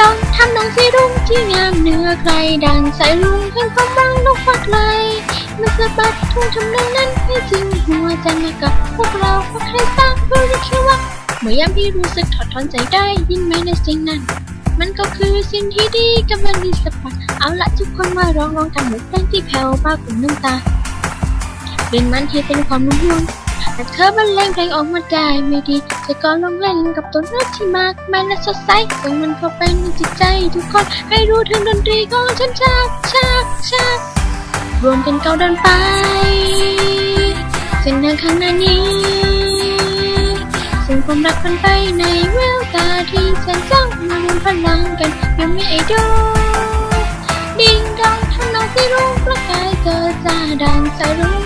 ดองทำนองสีรุ้งที่งามเหนือใครดังสายลุงแห่งความหวังลุกฟักเลยมันสะบัดทุ่งทำนองนั้นให้จึงหัวใจมากับพวกเราพวกใครสร้างรู้หรือแค่ว่าเมื่อยามที่รู้สึกถอดถอนใจได้ยินไหมในสิ่งนั้น มันก็คือสิ่งที่ดีกำลังดีสปอร์ตเอาละทุกคนมาร้องร้องกันเหมือนเพลงที่แผ่วเบาของน้ำตาเป็นมันที่เป็นความรุ่งเรือง แต่เธอบรรเลงเพลงออกมาได้ไม่ดีเธอก็ลองเล่นกับตัวเนื้อที่มากมายและสดใสส่งมันเข้าไปในจิตใจทุกคนให้รู้ถึงดนตรีของฉันชากชากชากรวมเป็นเก้าวเดินไปเส้นทางข้างหน้านี้ซึ่งความรักมันไปในแววตาที่แสนจ้องมารวมพลังกันยังมีไอดอลดิ่งดองทำนองที่รุ่งประกายเจอจ้าดังสายรุ้ง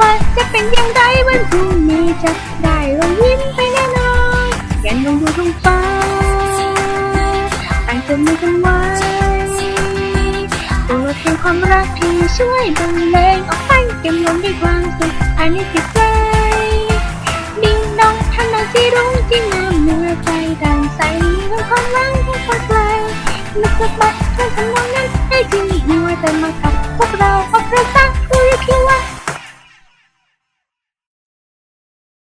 ว่าจะเป็นอย่างไรวันพรุ่งนี้จะได้รอยยิ้มไปแน่นอนอย่าลองดูท้องฟ้าต่างจะมือกันไว้ตัวเพลงความรักที่ช่วยบรรเลงออกไปเต็มลมด้วยความสุขภายในจิตใจดิ่งดองทำนองที่รุ่งที่งามเหนือใจดังใสของความหวังที่พอไกลนึกสะบัดเพื่อนทำนองนั้นให้จริงหัวใจมากับ